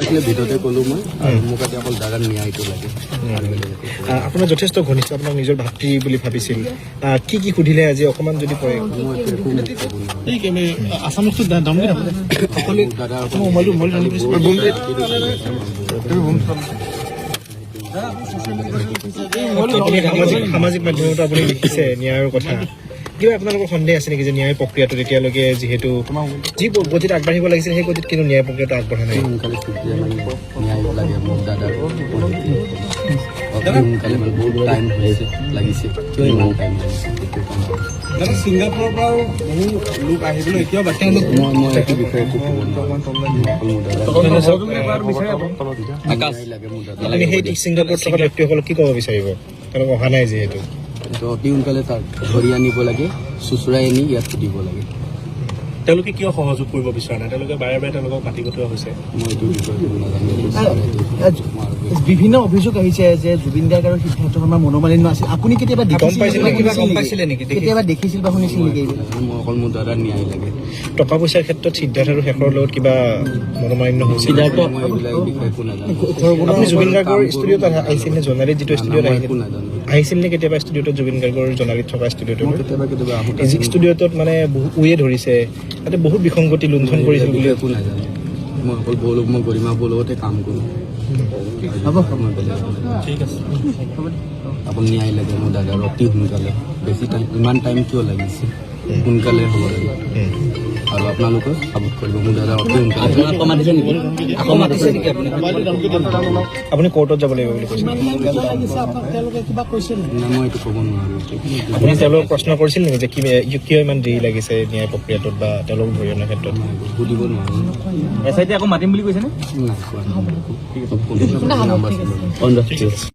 আছিলে ভিতৰতে ক'লো মই আৰু মোক এতিয়া অকল লাগে। একো আহ, আপোনাৰ যথেষ্ট ঘনিষ্ঠ আপোনাক নিজৰ ভাতৃ বুলি ভাবিছিল। কি কি সুধিলে আজি? অকণমান যদি কয়। সামাজিক সামাজিক মাধ্যমতো আপুনি লিখিছে ন্যায়ৰ কথা। কিবা আপোনালোকৰ সন্দেহ আছে নেকি যে ন্যায় প্ৰক্ৰিয়াটোত এতিয়ালৈকে যিহেতু যি গতিত আগবাঢ়িব লাগিছিল সেই গতিত কিন্তু ন্যায় প্ৰক্ৰিয়াটো আগবঢ়া নাই। মানে মানে। ছিংগাপুৰৰ পৰাও বহু লোক আহিবলৈ এতিয়াও বাকী আপুনি সেই ছিংগাপুৰত থকা ব্যক্তিসকলক কি ক'ব বিচাৰিব? তেওঁলোক অহা নাই যিহেতু। তো অতি সোনকালে তাক ধৰি আনিব লাগে চুচুৰাই আনি ইয়াত সুধিব লাগে। তেওঁলোকে কিয় সহযোগ কৰিব বিচৰা নাই? তেওঁলোকে বাৰে বাৰে তেওঁলোকক মাতি পঠোৱা হৈছে। বিভিন্ন অভিযোগ আহিছে যে জুবিন গাৰ্গ আৰু সিদ্ধাৰ্থ শৰ্মাৰ মনোমালিন্য আছিল। আপুনি কেতিয়াবা পাইছিল নেকি? কিবা পাইছিলে নেকি? কেতিয়াবা দেখিছিল বা শুনিছিল নেকি অকল মোৰ দাদাৰ ন্যায় লাগে। টকা পইচাৰ ক্ষেত্ৰত সিদ্ধাৰ্থ আৰু শেষৰ লগত কিবা মনোমালিন্য হৈছিল আপুনি জুবিন গাৰ্গৰ ষ্টুডিঅ'ত আহিছিল নে জোনালীত যিটো ষ্টুডিঅ'ত আহিছিল আহিছিল নে কেতিয়াবা ষ্টুডিঅ'টোত জুবিন গাৰ্গৰ জোনালীত থকা ষ্টুডিঅ'টোত? কেতিয়াবা কেতিয়াবা ষ্টুডিঅ'টোত মানে বহুত উয়ে ধৰিছে তাতে বহুত বিসংগতি লুণ্ঠন কৰিছিল বুলি। একো নাজানো। মই অকল বৌ লগ মই গৰিমা বৌ লগতে কাম কৰোঁ। হ'ব। মই বেলেগ ঠিক আছে। অকল ন্যায় লাগে মোৰ দাদাৰ অতি সোনকালে। বেছি টাইম ইমান টাইম কিয় লাগিছে? সোনকালে হ'ব লাগে। আৰু আপোনালোকে সাপোৰ্ট কৰিব মোৰ দাদা অতি সোনকালে আকৌ মাতিছে নেকি আপুনি আপুনি কোৰ্টত যাব লাগিব বুলি নাই মই এইটো ক'ব নোৱাৰোঁ আপুনি তেওঁলোকক প্ৰশ্ন কৰিছিল নেকি যে কি কিয় ইমান দেৰি লাগিছে ন্যায় প্ৰক্ৰিয়াটোত বা তেওঁলোকক ধৰি অনাৰ ক্ষেত্ৰত সুধিব নোৱাৰোঁ এছ আই টি আকৌ মাতিম বুলি কৈছেনে নাই কোৱা